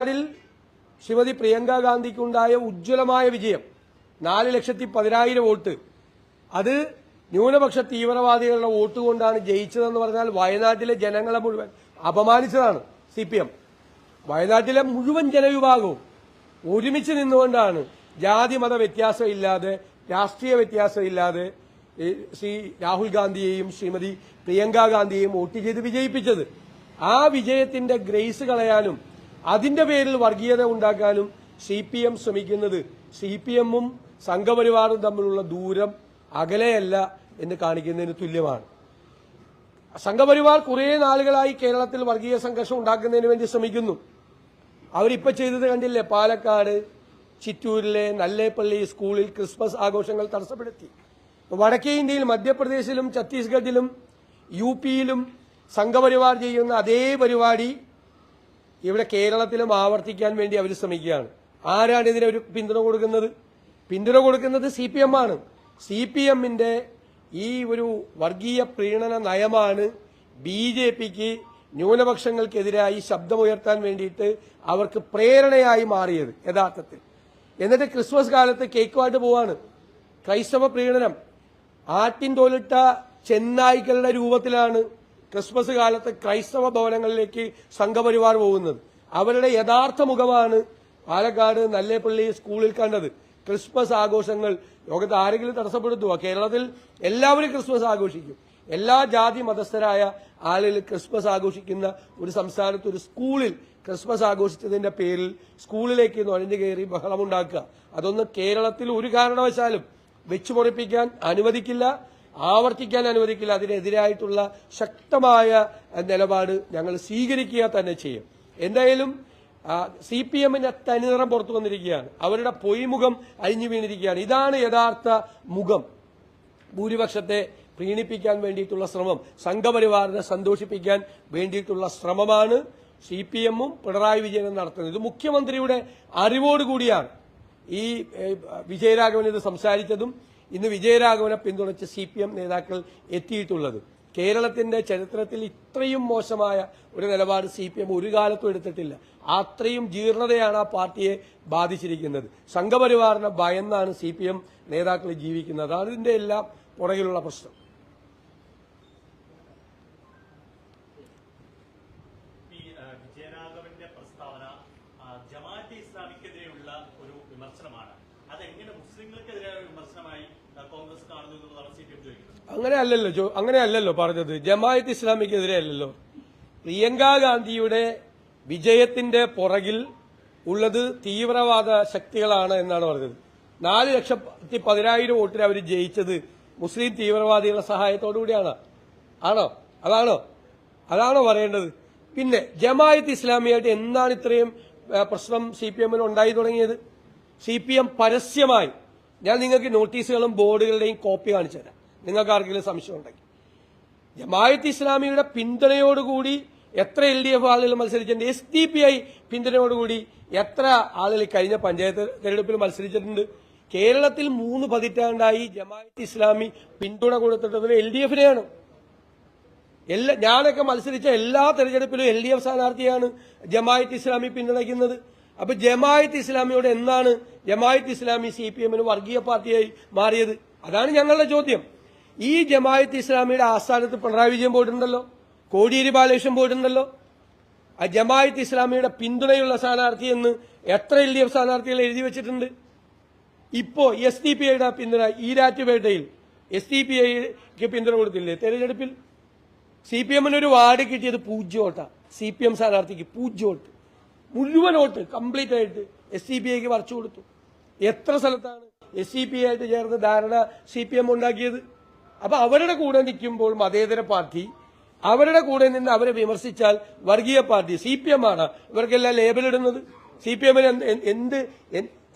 വയനാട്ടിൽ ശ്രീമതി പ്രിയങ്ക ഗാന്ധിക്കുണ്ടായ ഉജ്ജ്വലമായ വിജയം. നാല് ലക്ഷത്തി പതിനായിരം വോട്ട്. അത് ന്യൂനപക്ഷ തീവ്രവാദികളുടെ വോട്ട് കൊണ്ടാണ് ജയിച്ചതെന്ന് പറഞ്ഞാൽ വയനാട്ടിലെ ജനങ്ങളെ മുഴുവൻ അപമാനിച്ചതാണ് സി വയനാട്ടിലെ മുഴുവൻ ജനവിഭാഗവും ഒരുമിച്ച് നിന്നുകൊണ്ടാണ് ജാതി മത വ്യത്യാസമില്ലാതെ രാഷ്ട്രീയ വ്യത്യാസമില്ലാതെ ശ്രീ രാഹുൽ ഗാന്ധിയെയും ശ്രീമതി പ്രിയങ്ക ഗാന്ധിയെയും വോട്ട് ചെയ്ത് വിജയിപ്പിച്ചത്. ആ വിജയത്തിന്റെ ഗ്രേസ് കളയാനും അതിന്റെ പേരിൽ വർഗീയത ഉണ്ടാക്കാനും സി പി എം ശ്രമിക്കുന്നത് സി പി എമ്മും സംഘപരിവാറും തമ്മിലുള്ള ദൂരം അകലെയല്ല എന്ന് കാണിക്കുന്നതിന് തുല്യമാണ്. സംഘപരിവാർ കുറേ നാളുകളായി കേരളത്തിൽ വർഗീയ സംഘർഷം ഉണ്ടാക്കുന്നതിന് വേണ്ടി ശ്രമിക്കുന്നു. അവരിപ്പോ ചെയ്തത് കണ്ടില്ലേ? പാലക്കാട് ചിറ്റൂരിലെ നല്ലേപ്പള്ളി സ്കൂളിൽ ക്രിസ്മസ് ആഘോഷങ്ങൾ തടസ്സപ്പെടുത്തി. വടക്കേ ഇന്ത്യയിൽ മധ്യപ്രദേശിലും ഛത്തീസ്ഗഡിലും യു പിയിലും സംഘപരിവാർ ചെയ്യുന്ന അതേ പരിപാടി ഇവിടെ കേരളത്തിലും ആവർത്തിക്കാൻ വേണ്ടി അവർ ശ്രമിക്കുകയാണ്. ആരാണ് ഇതിന് ഒരു പിന്തുണ കൊടുക്കുന്നത്? പിന്തുണ കൊടുക്കുന്നത് സി പി എം ആണ്. സി പി എമ്മിന്റെ ഈ ഒരു വർഗീയ പ്രീണന നയമാണ് ബി ജെ പിക്ക് ന്യൂനപക്ഷങ്ങൾക്കെതിരായി ശബ്ദമുയർത്താൻ വേണ്ടിയിട്ട് അവർക്ക് പ്രേരണയായി മാറിയത് യഥാർത്ഥത്തിൽ. എന്നിട്ട് ക്രിസ്മസ് കാലത്ത് കേക്കുമായിട്ട് പോവാണ്. ക്രൈസ്തവ പ്രീണനം. ആട്ടിൻ തോലിട്ട ചെന്നായ്ക്കളുടെ രൂപത്തിലാണ് ക്രിസ്മസ് കാലത്ത് ക്രൈസ്തവ ഭവനങ്ങളിലേക്ക് സംഘപരിവാർ പോകുന്നത്. അവരുടെ യഥാർത്ഥ മുഖമാണ് പാലക്കാട് നല്ലേപ്പള്ളി സ്കൂളിൽ കണ്ടത്. ക്രിസ്മസ് ആഘോഷങ്ങൾ ലോകത്ത് ആരെങ്കിലും തടസ്സപ്പെടുത്തുക കേരളത്തിൽ എല്ലാവരും ക്രിസ്മസ് ആഘോഷിക്കും. എല്ലാ ജാതി മതസ്ഥരായ ആളുകൾ ക്രിസ്മസ് ആഘോഷിക്കുന്ന ഒരു സംസ്ഥാനത്ത് ഒരു സ്കൂളിൽ ക്രിസ്മസ് ആഘോഷിച്ചതിന്റെ പേരിൽ സ്കൂളിലേക്ക് നുഴഞ്ഞു കയറി ബഹളമുണ്ടാക്കുക. അതൊന്നും കേരളത്തിൽ ഒരു കാരണവശാലും വെച്ചുപൊറിപ്പിക്കാൻ അനുവദിക്കില്ല. ആവർത്തിക്കാൻ അനുവദിക്കില്ല. അതിനെതിരായിട്ടുള്ള ശക്തമായ നിലപാട് ഞങ്ങൾ സ്വീകരിക്കുക തന്നെ ചെയ്യും. എന്തായാലും സി പി എമ്മിന്റെ തനിനിറം പുറത്തു വന്നിരിക്കുകയാണ്. അവരുടെ പൊയ്മുഖം അഴിഞ്ഞു വീണിരിക്കുകയാണ്. ഇതാണ് യഥാർത്ഥ മുഖം. ഭൂരിപക്ഷത്തെ പ്രീണിപ്പിക്കാൻ വേണ്ടിയിട്ടുള്ള ശ്രമം സംഘപരിവാറിനെ സന്തോഷിപ്പിക്കാൻ വേണ്ടിയിട്ടുള്ള ശ്രമമാണ് സി പി എമ്മും പിണറായി വിജയനും നടത്തുന്നത്. ഇത് മുഖ്യമന്ത്രിയുടെ അറിവോടുകൂടിയാണ്. ഈ വിജയരാഘവൻ ഇത് സംസാരിച്ചതും ഇന്ന് വിജയരാഘവനെ പിന്തുണച്ച് സി പി എം നേതാക്കൾ എത്തിയിട്ടുള്ളത്. കേരളത്തിന്റെ ചരിത്രത്തിൽ ഇത്രയും മോശമായ ഒരു നിലപാട് സി പി എം ഒരു കാലത്തും എടുത്തിട്ടില്ല. അത്രയും ജീർണതയാണ് ആ പാർട്ടിയെ ബാധിച്ചിരിക്കുന്നത്. സംഘപരിവാറിനെ ഭയന്നാണ് സി പി എം നേതാക്കൾ ജീവിക്കുന്നത്. അതിന്റെ എല്ലാം പുറകിലുള്ള പ്രശ്നം ഈ ആ, വിജയരാഘവന്റെ പ്രസ്താവന ആ, ജമാഅത്തെ ഇസ്ലാമിക്കെതിരെയുള്ള ഒരു വിമർശനമാണ് അതെങ്ങനെ മുസ്ലിങ്ങൾക്കെതിരെ വിമർശനമായി ആ, കോൺഗ്രസ് കാണുന്നു എന്നുള്ളതാണ് സി പി എം ചോദിക്കുന്നത് അങ്ങനെ അല്ലല്ലോ അങ്ങനെ അല്ലല്ലോ പറഞ്ഞത്. ജമായത്ത് ഇസ്ലാമിക്കെതിരെ അല്ലല്ലോ. പ്രിയങ്ക ഗാന്ധിയുടെ വിജയത്തിന്റെ പുറകിൽ ഉള്ളത് തീവ്രവാദ ശക്തികളാണ് എന്നാണ് പറഞ്ഞത്. നാല് ലക്ഷത്തി പതിനായിരം വോട്ടിന് അവർ ജയിച്ചത് മുസ്ലിം തീവ്രവാദികളുടെ സഹായത്തോടുകൂടിയാണ് ആണോ? അതാണോ? അതാണോ പറയേണ്ടത്? പിന്നെ ജമായത്ത് ഇസ്ലാമിയായിട്ട് എന്താണ് ഇത്രയും പ്രശ്നം സി പി എമ്മിന് ഉണ്ടായി തുടങ്ങിയത്? സി പി എം പരസ്യമായി ഞാൻ നിങ്ങൾക്ക് നോട്ടീസുകളും ബോർഡുകളുടെയും കോപ്പി കാണിച്ചു തരാം. നിങ്ങൾക്ക് ആർക്കെങ്കിലും സംശയം ഉണ്ടെങ്കിൽ. ജമായത്ത് ഇസ്ലാമിയുടെ പിന്തുണയോടുകൂടി എത്ര എൽ ഡി എഫ് ആളുകൾ മത്സരിച്ചിട്ടുണ്ട്? എസ് ഡി പി ഐ പിന്തുണയോടുകൂടി എത്ര ആളുകൾ കഴിഞ്ഞ പഞ്ചായത്ത് തെരഞ്ഞെടുപ്പിൽ മത്സരിച്ചിട്ടുണ്ട്? കേരളത്തിൽ മൂന്ന് പതിറ്റാണ്ടായി ജമായത്ത് ഇസ്ലാമി പിന്തുണ കൊടുത്തിട്ടുള്ളത് എൽ ഡി എഫിനെയാണ്. എല്ലാ ഞാനൊക്കെ മത്സരിച്ച എല്ലാ തെരഞ്ഞെടുപ്പിലും എൽ ഡി എഫ് സ്ഥാനാർത്ഥിയാണ് ജമായത്ത് ഇസ്ലാമി പിന്തുണയ്ക്കുന്നത്. അപ്പൊ ജമായത്ത് ഇസ്ലാമിയോട് എന്നാണ് ജമായത്ത് ഇസ്ലാമി സി പി എമ്മിന് വർഗീയ പാർട്ടിയായി മാറിയത്. അതാണ് ഞങ്ങളുടെ ചോദ്യം. ഈ ജമായത്ത് ഇസ്ലാമിയുടെ ആസ്ഥാനത്ത് പിണറായി വിജയൻ പോയിട്ടുണ്ടല്ലോ. കോടിയേരി ബാലകൃഷ്ണൻ പോയിട്ടുണ്ടല്ലോ. ആ ജമായത്ത് ഇസ്ലാമിയുടെ പിന്തുണയുള്ള സ്ഥാനാർത്ഥി എന്ന് എത്ര എൽ ഡി എഫ് സ്ഥാനാർത്ഥികൾ എഴുതി വെച്ചിട്ടുണ്ട്? ഇപ്പോ എസ് ഡി പി ഐയുടെ പിന്തുണ ഈരാറ്റുപേട്ടയിൽ എസ് ഡി പി ഐക്ക് പിന്തുണ കൊടുത്തില്ലേ? തെരഞ്ഞെടുപ്പിൽ സി പി എമ്മിന് ഒരു വാർഡ് കിട്ടിയത് പൂജ്യം വോട്ടാണ് സി പി എം സ്ഥാനാർത്ഥിക്ക് പൂജ്യം വോട്ട്. മുഴുവൻ വോട്ട് കംപ്ലീറ്റ് ആയിട്ട് എസ് സി പി ഐക്ക് വരച്ചു കൊടുത്തു. എത്ര സ്ഥലത്താണ് എസ് സി പി ആയിട്ട് ചേർന്ന് ധാരണ സി പി എം ഉണ്ടാക്കിയത്? അപ്പൊ അവരുടെ കൂടെ നിൽക്കുമ്പോൾ മതേതര പാർട്ടി അവരുടെ കൂടെ നിന്ന് അവരെ വിമർശിച്ചാൽ വർഗീയ പാർട്ടി സി പി എം ആണ് ഇവർക്കെല്ലാം ലേബലിടുന്നത് സി പി എമ്മിന് എന്ത് എന്ത്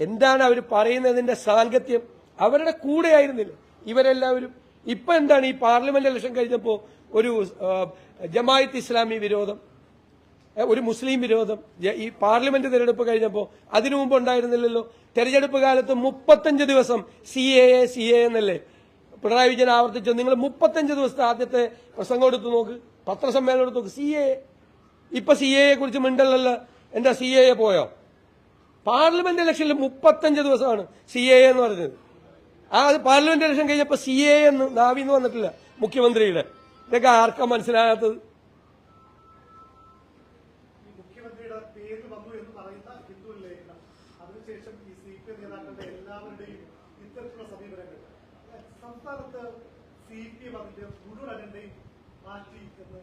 എന്താണ് അവർ പറയുന്നതിന്റെ സാങ്കത്യം? അവരുടെ കൂടെ ആയിരുന്നില്ല ഇവരെല്ലാവരും? ഇപ്പൊ എന്താണ് ഈ പാർലമെന്റ് ഇലക്ഷൻ കഴിഞ്ഞപ്പോ ഒരു ജമായത്ത് ഇസ്ലാമി വിരോധം? ഒരു മുസ്ലിം വിരോധം. ഈ പാർലമെന്റ് തെരഞ്ഞെടുപ്പ് കഴിഞ്ഞപ്പോൾ അതിനു മുമ്പ് ഉണ്ടായിരുന്നില്ലല്ലോ. തെരഞ്ഞെടുപ്പ് കാലത്ത് മുപ്പത്തഞ്ച് ദിവസം C A A C A എന്നല്ലേ? പിണറായി വിജയൻ ആവർത്തിച്ചു. നിങ്ങൾ മുപ്പത്തഞ്ച് ദിവസത്തെ ആദ്യത്തെ പ്രസംഗം എടുത്ത് നോക്ക്. പത്രസമ്മേളനം എടുത്ത് നോക്ക്. സി എ ഇപ്പൊ സി എയെ കുറിച്ച് മിണ്ടല്ലല്ല. എന്താ സി എ പോയോ? പാർലമെന്റ് ഇലക്ഷനിൽ മുപ്പത്തഞ്ച് ദിവസമാണ് സി എ എന്ന് പറഞ്ഞത്. ആ പാർലമെന്റ് ഇലക്ഷൻ കഴിഞ്ഞപ്പോൾ സി എ എന്ന് നാവിന്ന് വന്നിട്ടില്ല മുഖ്യമന്ത്രിയുടെ. ഇതൊക്കെ ആർക്കാ മനസ്സിലാകാത്തത്? പേര് വന്നു എന്ന് പറയുന്ന ഹിന്ദു ലേഖനം അതിനുശേഷം ഈ സി പി എം നേതാക്കളുടെ എല്ലാവരുടെയും ഇത്തരത്തിലുള്ള സമീപനങ്ങൾ. സംസ്ഥാനത്ത് സി പി എം അതിന്റെ മുഴുവൻ മാറ്റി എന്ന്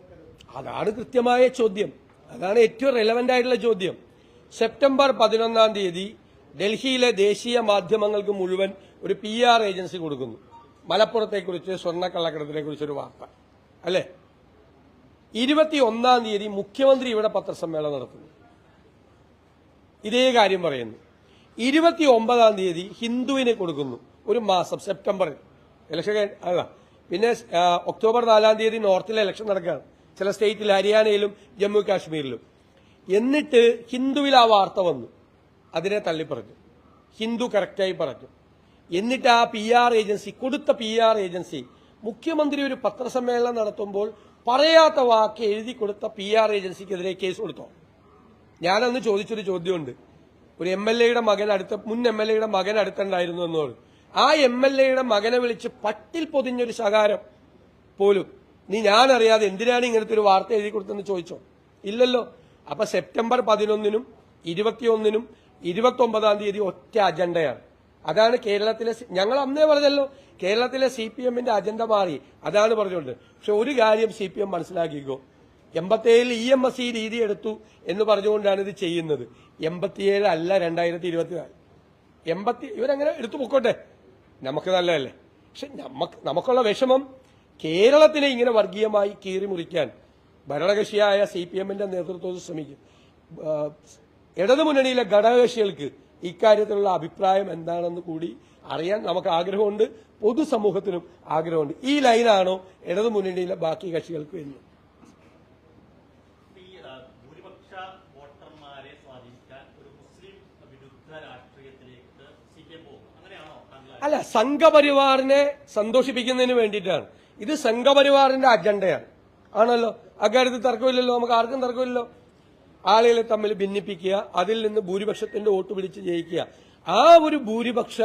അതാണ് കൃത്യമായ ചോദ്യം. അതാണ് ഏറ്റവും റെലവെന്റ് ആയിട്ടുള്ള ചോദ്യം. സെപ്റ്റംബർ പതിനൊന്നാം തീയതി ഡൽഹിയിലെ ദേശീയ മാധ്യമങ്ങൾക്ക് മുഴുവൻ ഒരു പി ആർ ഏജൻസി കൊടുക്കുന്നു. മലപ്പുറത്തെക്കുറിച്ച് സ്വർണക്കള്ളക്കടത്തിനെ കുറിച്ച് ഒരു വാർത്ത. അല്ലേ? ഇരുപത്തി ഒന്നാം തീയതി മുഖ്യമന്ത്രി ഇവിടെ പത്രസമ്മേളനം നടത്തുന്നു. ഇതേ കാര്യം പറയുന്നു. ഇരുപത്തി ഒമ്പതാം തീയതി ഹിന്ദുവിന് കൊടുക്കുന്നു. ഒരു മാസം സെപ്റ്റംബറിൽ. ഇലക്ഷൻ അല്ല. പിന്നെ ഒക്ടോബർ നാലാം തീയതി നോർത്തിലെ ഇലക്ഷൻ നടക്കുകയാണ്. ചില സ്റ്റേറ്റിൽ ഹരിയാനയിലും ജമ്മു കാശ്മീരിലും. എന്നിട്ട് ഹിന്ദുവിൽ ആ വാർത്ത വന്നു. അതിനെ തള്ളിപ്പറഞ്ഞു. ഹിന്ദു കറക്റ്റായി പറഞ്ഞു. എന്നിട്ട് ആ പി ആർ ഏജൻസി കൊടുത്ത പി ആർ ഏജൻസി മുഖ്യമന്ത്രി ഒരു പത്രസമ്മേളനം നടത്തുമ്പോൾ പറയാത്ത വാക്ക് എഴുതി കൊടുത്ത പി ആർ ഏജൻസിക്കെതിരെ കേസ് കൊടുത്തോ? ഞാനന്ന് ചോദിച്ചൊരു ചോദ്യമുണ്ട്. ഒരു എം എൽ എയുടെ മകൻ അടുത്ത മുൻ എം എൽ എയുടെ മകൻ അടുത്തുണ്ടായിരുന്നു എന്നോട്. ആ എം എൽ എയുടെ മകനെ വിളിച്ച് പട്ടിൽ പൊതിഞ്ഞൊരു ശകാരം പോലും നീ ഞാൻ അറിയാതെ എന്തിനാണ് ഇങ്ങനത്തെ ഒരു വാർത്ത എഴുതി കൊടുത്തെന്ന് ചോദിച്ചോ? ഇല്ലല്ലോ. അപ്പൊ സെപ്റ്റംബർ പതിനൊന്നിനും ഇരുപത്തിയൊന്നിനും ഇരുപത്തി ഒമ്പതാം തീയതി ഒറ്റ അജണ്ടയാണ്. അതാണ് കേരളത്തിലെ ഞങ്ങൾ അന്നേ പറഞ്ഞല്ലോ കേരളത്തിലെ സി പി എമ്മിന്റെ അജണ്ട മാറി. അതാണ് പറഞ്ഞുകൊണ്ട് പക്ഷെ ഒരു കാര്യം സി പി എം മനസ്സിലാക്കിക്കോ. എൺപത്തിയേഴിൽ ഇ എം എസ് ഇ രീതി എടുത്തു എന്ന് പറഞ്ഞുകൊണ്ടാണ് ഇത് ചെയ്യുന്നത്. എൺപത്തിയേഴ് അല്ല രണ്ടായിരത്തി ഇരുപത്തിനാല് എൺപത്തി ഇവരങ്ങനെ എടുത്തു പൊക്കോട്ടെ. നമുക്ക് നല്ലതല്ലേ? പക്ഷെ നമുക്ക് നമുക്കുള്ള വിഷമം കേരളത്തിനെ ഇങ്ങനെ വർഗീയമായി കീറി മുറിക്കാൻ ഭരണകക്ഷിയായ സി പി എമ്മിന്റെ നേതൃത്വത്തിൽ ശ്രമിക്കും. ഇടതുമുന്നണിയിലെ ഘടകകക്ഷികൾക്ക് ഇക്കാര്യത്തിലുള്ള അഭിപ്രായം എന്താണെന്ന് കൂടി അറിയാൻ നമുക്ക് ആഗ്രഹമുണ്ട്. പൊതുസമൂഹത്തിനും ആഗ്രഹമുണ്ട്. ഈ ലൈനാണോ ഇടതുമുന്നണിയിലെ ബാക്കി കക്ഷികൾക്ക് എന്ന് ഈ ആ, ഭൂരിപക്ഷ വോട്ടർമാരെ സ്വാധീനിക്കാൻ ഒരു മുസ്ലിം വിരുദ്ധ രാഷ്ട്രീയത്തിലേക്ക് സി പി എം പോകും അങ്ങനെയാണോ താങ്കൾ അല്ല സംഘപരിവാറിനെ സന്തോഷിപ്പിക്കുന്നതിന് വേണ്ടിയിട്ടാണ്. ഇത് സംഘപരിവാറിന്റെ അജണ്ടയാണ്. ആണല്ലോ? അക്കാര്യത്തിൽ തർക്കമില്ലല്ലോ? നമുക്ക് ആർക്കും തർക്കമില്ലല്ലോ? ആളുകളെ തമ്മിൽ ഭിന്നിപ്പിക്കുക അതിൽ നിന്ന് ഭൂരിപക്ഷത്തിന്റെ വോട്ട് പിടിച്ച് ജയിക്കുക. ആ ഒരു ഭൂരിപക്ഷ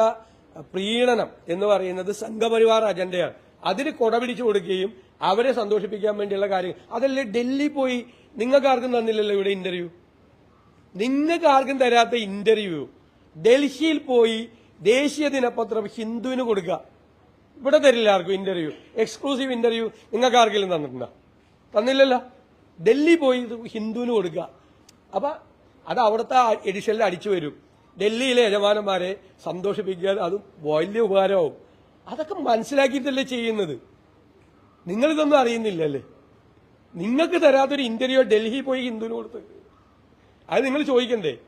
പ്രീണനം എന്ന് പറയുന്നത് സംഘപരിവാർ അജണ്ടയാണ്. അതിന് കൊടപിടിച്ചു കൊടുക്കുകയും അവരെ സന്തോഷിപ്പിക്കാൻ വേണ്ടിയുള്ള കാര്യങ്ങൾ. അതല്ലേ ഡൽഹി പോയി നിങ്ങൾക്ക് ആർക്കും തന്നില്ലല്ലോ ഇവിടെ ഇന്റർവ്യൂ നിങ്ങൾക്ക് ആർക്കും തരാത്ത ഇന്റർവ്യൂ ഡൽഹിയിൽ പോയി ദേശീയ ദിനപത്രം ഹിന്ദുവിന് കൊടുക്കുക ഇവിടെ തരില്ല ആർക്കും ഇന്റർവ്യൂ എക്സ്ക്ലൂസീവ് ഇന്റർവ്യൂ നിങ്ങൾക്ക് ആർക്കെങ്കിലും തന്നിട്ടുണ്ടോ? തന്നില്ലല്ലോ. ഡൽഹി പോയി ഹിന്ദുവിന് കൊടുക്കുക അപ്പൊ അത് അവിടുത്തെ എഡിഷനിൽ അടിച്ചു വരും. ഡൽഹിയിലെ യജമാനന്മാരെ സന്തോഷിപ്പിക്കാൻ അത് വലിയ ഉപകാരമാവും. അതൊക്കെ മനസ്സിലാക്കിയിട്ടല്ലേ ചെയ്യുന്നത്? നിങ്ങളിതൊന്നും അറിയുന്നില്ലല്ലേ? നിങ്ങൾക്ക് തരാത്തൊരു ഇന്റർവ്യൂ ഡൽഹി പോയി ഹിന്ദുവിന് കൊടുത്ത്. അത് നിങ്ങൾ ചോദിക്കണ്ടേ?